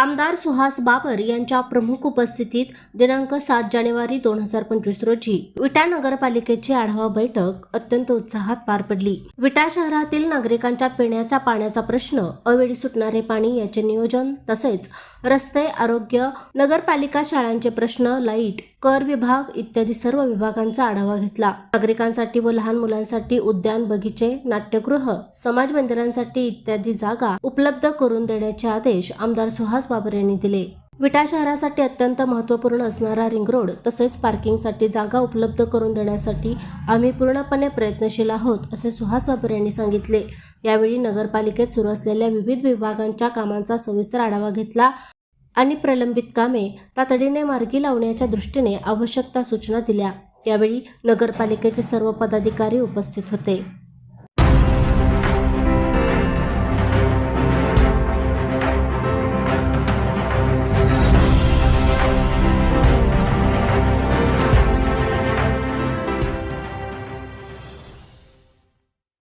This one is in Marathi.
आमदार सुहास बाबर यांच्या प्रमुख उपस्थितीत दिनांक सात जानेवारी दोन हजार पंचवीस रोजी विटा नगरपालिकेची आढावा बैठक अत्यंत उत्साहात पार पडली. विटा शहरातील नागरिकांच्या पिण्याचा पाण्याचा प्रश्न अवेळी सुटणारे पाणी याचे नियोजन तसेच रस्ते आरोग्य नगरपालिका शाळांचे प्रश्न लाइट कर विभाग इत्यादी सर्व विभागांचा आढावा घेतला. नागरिकांसाठी व लहान मुलांसाठी उद्यान बगीचे नाट्यगृह समाज मंदिरांसाठी इत्यादी जागा उपलब्ध करून देण्याचे आदेश आमदार सुहास बाबर यांनी दिले. विटा शहरासाठी अत्यंत महत्त्वपूर्ण असणारा रिंग रोड तसेच पार्किंगसाठी जागा उपलब्ध करून देण्यासाठी आम्ही पूर्णपणे प्रयत्नशील आहोत असे सुहास बाबर यांनी सांगितले. यावेळी नगरपालिकेत सुरू असलेल्या विविध विभागांच्या कामांचा सविस्तर आढावा घेतला आणि प्रलंबित कामे तातडीने मार्गी लावण्याच्या दृष्टीने आवश्यक त्या सूचना दिल्या. यावेळी नगरपालिकेचे सर्व पदाधिकारी उपस्थित होते.